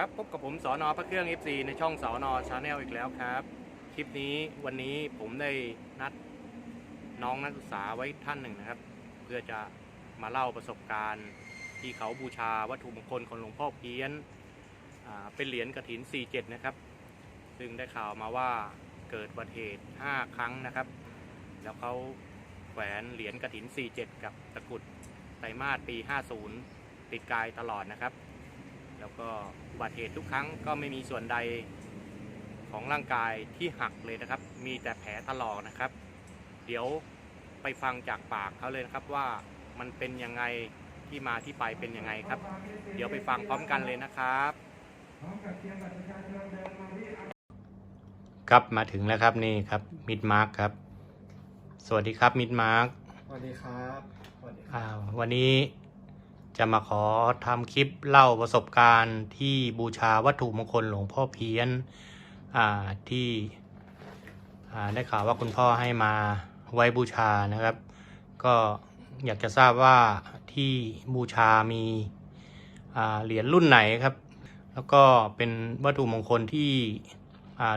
ครับพบกับผมสอนอพระเครื่อง FC ในช่องสอนอชาแนลอีกแล้วครับ คลิปนี้วันนี้ผมได้นัดน้องนักศึกษาไว้ท่านหนึ่งนะครับ เพื่อจะมาเล่าประสบการณ์ ที่เขาบูชาวัตถุมงคลของหลวงพ่อเพี้ยนเป็นเหรียญกระถิน 47 นะครับ ซึ่งได้ข่าวมาว่าเกิดอุบัติเหตุ 5 ครั้งนะครับ แล้วเขาแขวนเหรียญกระถิน 47 กับตะกรุดไตรมาสปี 50 ติดกายตลอดนะครับ แล้วก็อุบัติเหตุทุกครั้งก็ไม่มีส่วนใดของร่างกายที่หักเลยนะครับ มีแต่แผลถลอกนะครับ เดี๋ยวไปฟังจากปากเขาเลยนะครับว่ามันเป็นยังไงที่มาที่ไปเป็นยังไงครับ เดี๋ยวไปฟังพร้อมกันเลยนะครับครับมาถึงแล้วครับนี่ครับมิดมาร์กครับ สวัสดีครับมิดมาร์กสวัสดีครับสวัสดีครับอ่าวันนี้ จะมาขอทำคลิปเล่าประสบการณ์ที่บูชาวัตถุมงคลหลวงพ่อเพี้ยนที่ได้ข่าวว่าคุณพ่อให้มาไว้บูชานะครับ ก็อยากจะทราบว่าที่บูชามีเหรียญรุ่นไหนครับ แล้วก็เป็นวัตถุมงคลที่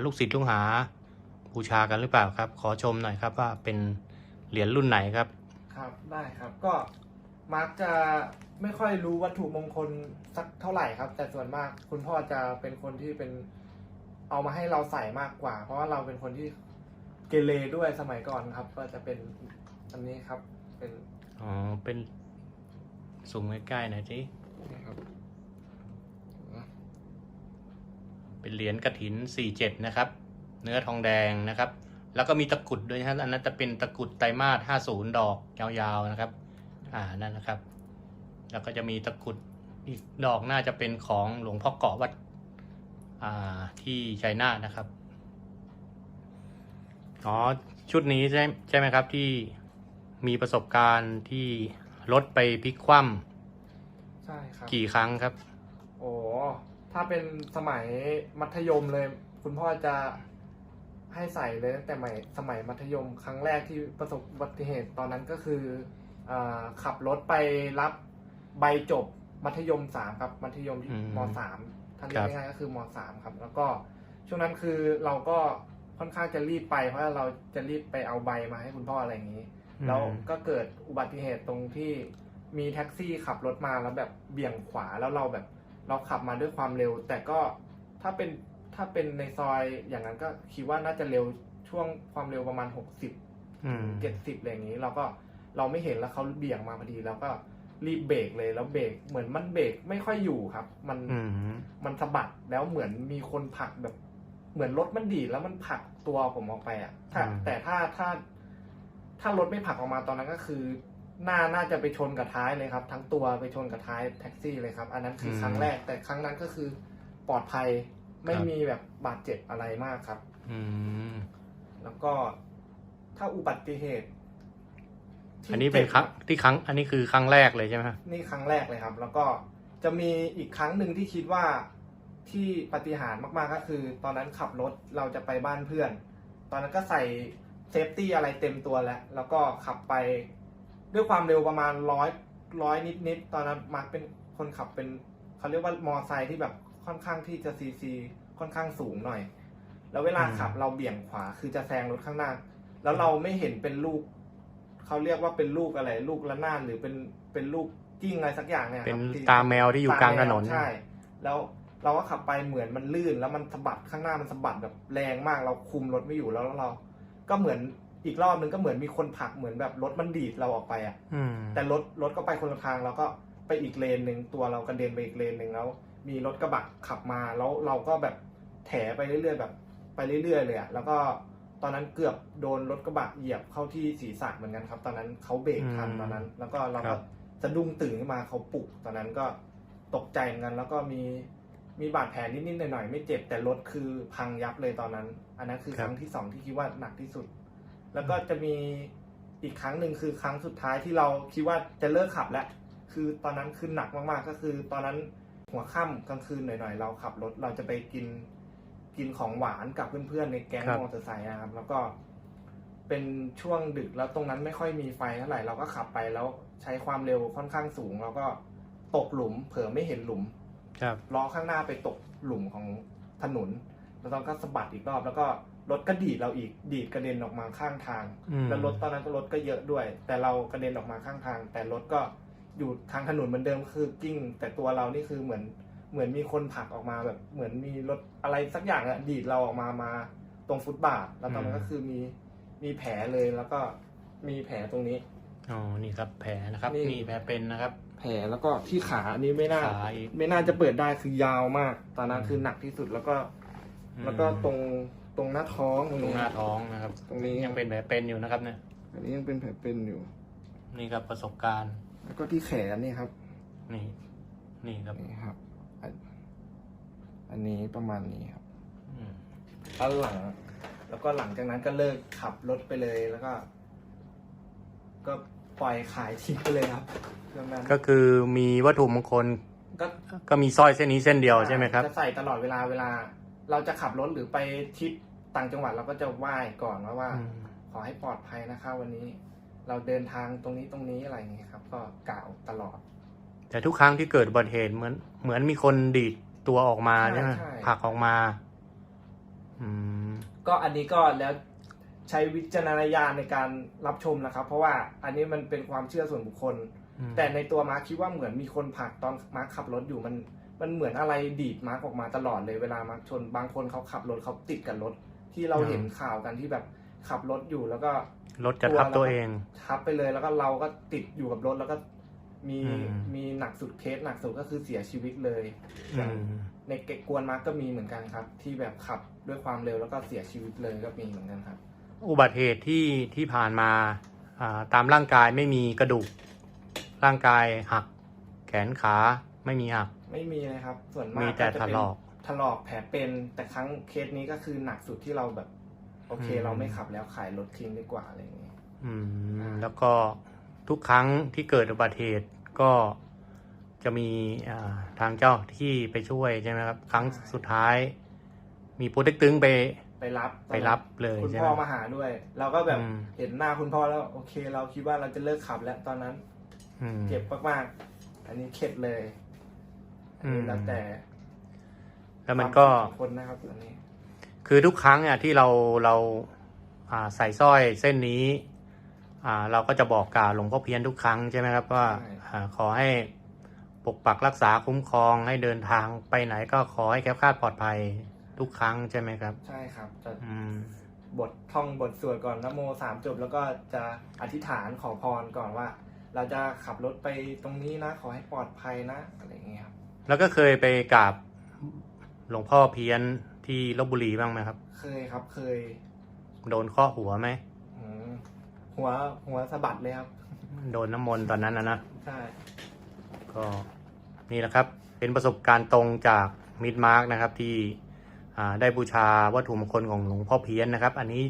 ลูกศิษย์ลูกหาบูชากันหรือเปล่าครับ ขอชมหน่อยครับว่าเป็นเหรียญรุ่นไหนครับ ครับได้ครับก็ มาร์กจะไม่ค่อยรู้วัตถุมงคลสักเท่าไหร่ครับ แต่ส่วนมากคุณพ่อจะเป็นคนที่เป็นเอามาให้เราใส่มากกว่า เพราะว่าเราเป็นคนที่เกเรด้วยสมัยก่อนครับ ก็จะเป็นอันนี้ครับ เป็นอ๋อเป็นสูงใกล้ๆหน่อยสินี่ครับเป็นเหรียญกระถิน47นะครับ เนื้อทองแดงนะครับ แล้วก็มีตะกรุดด้วยนะครับอันนั้นจะเป็นตะกรุดไตรมาส50ดอกยาวๆนะครับ อ่านั่นนะครับ แล้วก็จะมีตะกรุดอีกดอกน่าจะเป็นของหลวงพ่อเกาะวัดอ่าที่ชัยนาทนะครับอ๋อชุดนี้ใช่ใช่ไหมครับที่มีประสบการณ์ที่รถไปพลิกคว่ใช่ครับำกี่ครั้งครับ โอ้ถ้าเป็นสมัยมัธยมเลย คุณพ่อจะให้ใส่เลยตั้งแต่ใหม่สมัยมัธยมครั้งแรกที่ประสบอุบัติเหตุตอนนั้นก็คืออา ขับรถไปรับใบจบมัธยมสามครับ มัธยมอืมมสามท่านเรียครักบง่ายๆก็คือมสามครับ แล้วก็ช่วงนั้นคือเราก็ค่อนข้างจะรีบไปเพราะว่าเราจะรีบไปเอาใบมาให้คุณพ่ออะไรอย่างนี้ แล้วก็เกิดอุบัติเหตุตรงที่มีแท็กซี่ขับรถมาแล้วแบบเบี่ยงขวาแล้วเราแบบเราขับมาด้วยความเร็ว แต่ก็ถ้าเป็นถ้าเป็นในซอยอย่างนั้นก็คิดว่าน่าจะเร็วช่วงความเร็วประมาณ60อืมเจ็ดสิบอะไรอย่างนี้ เราก็ เราไม่เห็นแล้วเขาเบี่ยงมาพอดีเราก็รีบเบรกเลยแล้วเบรกเหมือนมันเบรกไม่ค่อยอยู่ครับ มันอืมมันสะบัดแล้วเหมือนมีคนผลักแบบ เหมือนรถมันดีดแล้วมันผลักตัวผมออกไปอะถ้าอืมแต่ถ้าถ้า ถ้ารถไม่ผลักออกมาตอนนั้นก็คือหน้าน่าจะไปชนกับท้ายเลยครับ ทั้งตัวไปชนกับท้ายแท็กซี่เลยครับ อันนั้นคือครั้งแรก แต่ครั้งนั้นก็คือปลอดภัยไม่มีแบบบาดเจ็บอะไรมากครับ อืมแล้วก็ถ้าอุบัติเหตุที่ อันนี้เป็นครั้งจ็บที่ครั้งอันนี้คือครั้งแรกเลยใช่ไหมครับนี่ครั้งแรกเลยครับ แล้วก็จะมีอีกครั้งหนึ่งที่คิดว่าที่ปาฏิหารย์มากๆก็คือ ตอนนั้นขับรถเราจะไปบ้านเพื่อน ตอนนั้นก็ใส่เซฟตี้อะไรเต็มตัวแล้ว แล้วก็ขับไปด้วยความเร็วประมาณร้อยร้อยนิดๆตอนนั้นมาร์คเป็นคนขับเป็นเขาเรียกว่ามอไซค์ที่แบบค่อนข้างที่จะซีซีค่อนข้างสูงหน่อย แล้วเวลาอืมขับเราเบี่ยงขวาคือจะแซงรถข้างหน้า แล้วเราไม่เห็นเป็นลูก เขาเรียกว่าเป็นลูกอะไร ลูกระนาดหรือเป็นเป็นลูกกิ้งอะไรสักอย่างเนี่ยเป็นครับที่ตาแมวที่อยู่กลางถนนใช่ แล้วเราก็ขับไปเหมือนมันลื่น แล้วมันสะบัดข้างหน้ามันสะบัดแบบแรงมาก เราคุมรถไม่อยู่แล้วแล้วเรา ก็เหมือนอีกรอบนึงก็เหมือนมีคนผลักเหมือนแบบรถมันดีดเราออกไปอะ อืมแต่รถรถก็ไปคนละทางเราก็ไปอีกเลนหนึ่งตัวเรากระเด็นไปอีกเลนหนึ่งแล้ว มีรถกระบะขับมาแล้วเราก็แบบแถไปเรื่อยๆแบบ ไปเรื่อยๆเลยอะแล้วก็ ตอนนั้นเกือบโดนรถกระบะเหยียบเข้าที่ศีรษะเหมือนกันครับ ตอนนั้นเขาเบรกทันอืมตอนนั้น แล้วก็เราครัก็บ สะดุ้งตื่นขึ้นมาเขาปลุก ตอนนั้นก็ตกใจเหมือนกัน แล้วก็มีมีบาดแผลนิดๆหน่อยๆไม่เจ็บแต่รถคือพังยับเลยตอนนั้น อันนั้นคือครั้งที่สองที่คิดว่าหนักที่สุด แล้วก็จะมีอีกครั้งหนึ่งคือครั้งสุดท้ายที่เราคิดว่าจะเลิกขับแล้ว คือตอนนั้นคือหนักมากๆก็คือ ตอนนั้นหัวค่ำกลางคืนหน่อยๆ เราขับรถเราจะไปกิน กินของหวานกับเพื่อนๆในแก๊งครับมอเตอร์ไซค์นะครับ แล้วก็เป็นช่วงดึกแล้วตรงนั้นไม่ค่อยมีไฟเท่าไหร่เราก็ขับไปแล้วใช้ความเร็วค่อนข้างสูง แล้วก็ตกหลุม เผลอไม่เห็นหลุมครับ ล้อข้างหน้าไปตกหลุมของถนน แล้วตอนก็สะบัดอีกรอบ แล้วก็รถก็ดีดเราอีกดีดกระเด็นออกมาข้างทาง อืม แล้วรถตอนนั้นก็รถก็เยอะด้วย แต่เรากระเด็นออกมาข้างทาง แต่รถก็อยู่ทางถนนเหมือนเดิมคือกิ้ง แต่ตัวเรานี่คือเหมือน เหมือนมีคนผลักออกมาแบบ เหมือนมีรถอะไรสักอย่างอะดีดเราออกมามาตรงฟุตบาท แล้วตอนนั้นก็คือมีมีแผลเลยแล้วก็มีแผลตรงนี้ อ๋อ นี่ครับแผลนะครับ นี่ นี่แผลเป็นนะครับ แผลแล้วก็ที่ขาอันนี้ไม่น่า ขาอีก ไม่น่าจะเปิดได้คือยาวมาก ตอนนั้นคือหนักที่สุดแล้วก็ อืม แล้วก็ตรงตรงหน้าท้องตรงตรงนี้ หน้าท้องนะครับตรงนี้ ยังเป็นแผลเป็นอยู่นะครับเนี่ย อันนี้ยังเป็นแผลเป็นอยู่ นี่ครับประสบการณ์ แล้วก็ที่แขนนี่ครับนี่ นี่ครับ นี่ครับ อันอันนี้ประมาณนี้ครับอืมแล้วหลัง แล้วก็หลังจากนั้นก็เลิกขับรถไปเลยแล้วก็ ก็ปล่อยขายทิ้งไปเลยครับเรื่องนั้นก็คือมีวัตถุมงคลก็ก็มีสร้อยเส้นนี้เส้นเดียวใช่ไหมครับ จะใส่ตลอดเวลาเวลา เราจะขับรถหรือไปทริปต่างจังหวัดเราก็จะไหว้ก่อนว่าว่าอืมขอให้ปลอดภัยนะคะวันนี้ เราเดินทางตรงนี้ตรงนี้อะไรอย่างเงี้ยครับ ก็กล่าวตลอด แต่ทุกครั้งที่เกิดอุบัติเหตุเหมือนเหมือนมีคนดีด ตัวออกมาใช่ใช่ไหมใช่ผลักออกมา อืม ก็อันนี้ก็แล้วใช้วิจารณญาณในการรับชมนะครับ เพราะว่าอันนี้มันเป็นความเชื่อส่วนบุคคล อืมแต่ในตัวมาร์คคิดว่าเหมือนมีคนผลักตอนมาร์คขับรถอยู่มัน มันเหมือนอะไรดีดมาร์คออกมาตลอดเลยเวลามาร์คชน บางคนเขาขับรถเขาติดกับรถ ที่เราเห็นข่าวกันที่แบบขับรถอยู่แล้วก็รถจะทับตัวเอง ทับไปเลยแล้วก็เราก็ติดอยู่กับรถแล้วก็ มีอืม มีหนักสุดเคสหนักสุดก็คือเสียชีวิตเลย อืมในเกะกวนมาร์กก็มีเหมือนกันครับ ที่แบบขับด้วยความเร็วแล้วก็เสียชีวิตเลยก็มีเหมือนกันครับ อุบัติเหตุที่ที่ผ่านมาอ่าตามร่างกายไม่มีกระดูก ร่างกายหัก แขนขาไม่มีหัก ไม่มีเลยครับ ส่วนมากมีแต่ก็จะถเป็นลอกถลอกแผลเป็นแต่ครั้งเคสนี้ก็คือหนักสุดที่เราแบบ โอเค อืม เราไม่ขับแล้วขายรถทิ้งดีกว่าอะไรอย่างเงี้ย อืมอ่าแล้วก็ ทุกครั้งที่เกิดอุบัติเหตุก็จะมีอ่าทางเจ้าที่ไปช่วยใช่ไหมครับ ครั้งสุดท้าย มีโปรเต็กตึงไปไปรับไปรับเลยคุณใช่พ่ไหอมมาหาด้วย เราก็แบบอืมเห็นหน้าคุณพ่อแล้ว โอเค เราคิดว่าเราจะเลิกขับแล้วตอนนั้นอืมเจ็บมากๆ อันนี้เข็ดเลยอันนี้อืมแล้วแต่ แล้วมันก็ความคิดของคนนะครับอันนี้ คือทุกครั้งอะที่เราเราอ่าใส่สร้อยเส้นนี้ อ่า เราก็จะบอกกล่าวหลวงพ่อเพี้ยนทุกครั้งใช่ไหมครับว่าอ่าขอให้ปกปักรักษาคุ้มครองให้เดินทางไปไหนก็ขอให้แคล้วคลาดปลอดภัยทุกครั้งใช่ไหมครับ ใช่ครับจะอืม บทท่องบทสวดก่อนนะโมสามจบ แล้วก็จะอธิษฐานขอพรก่อนว่า เราจะขับรถไปตรงนี้นะขอให้ปลอดภัยนะอะไรอย่างเงี้ยครับแล้วก็เคยไปกราบหลวงพ่อเพี้ยนที่ลบบุรีบ้างไหมครับ เคยครับเคย โดนข้อหัวไหมอืม หัวหัวสะบัดเลยครับ โดนน้ำมนต์ตอนนั้นนะนะใช่ก็นี่แหละครับเป็นประสบการณ์ตรงจากมิดมาร์กนะครับที่อ่าได้บูชาวัตถุมงคลของหลวงพ่อเพี้ยนนะครับ อันนี้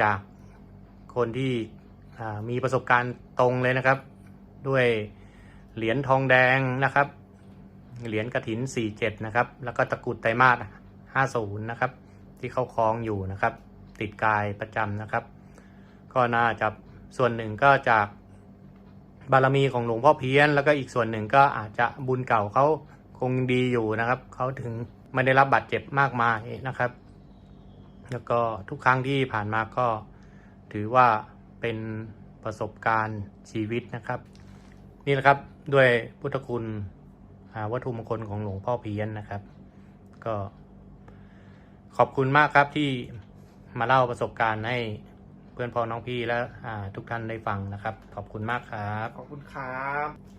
จากคนที่อ่ามีประสบการณ์ตรงเลยนะครับ ด้วยเหรียญทองแดงนะครับ เหรียญกระถิน 47 นะครับ แล้วก็ตะกรุดไตรมาส50 นะครับ ที่เขาคล้องอยู่นะครับ ติดกายประจำนะครับ ก็น่าจะส่วนหนึ่งก็จากบารมีของหลวงพ่อเพี้ยน แล้วก็อีกส่วนหนึ่งก็อาจจะบุญเก่าเขาคงดีอยู่นะครับเขาถึงไม่ได้รับบาดเจ็บมากมายนะครับ แล้วก็ทุกครั้งที่ผ่านมาก็ถือว่าเป็นประสบการณ์ชีวิตนะครับ นี่แหละครับด้วยพุทธคุณวัตถุมงคลของหลวงพ่อเพี้ยนนะครับ ก็ขอบคุณมากครับที่มาเล่าประสบการณ์ให้ เพื่อนพ้องน้องพี่และทุกท่านได้ฟังนะครับ ขอบคุณมากครับ ขอบคุณครับ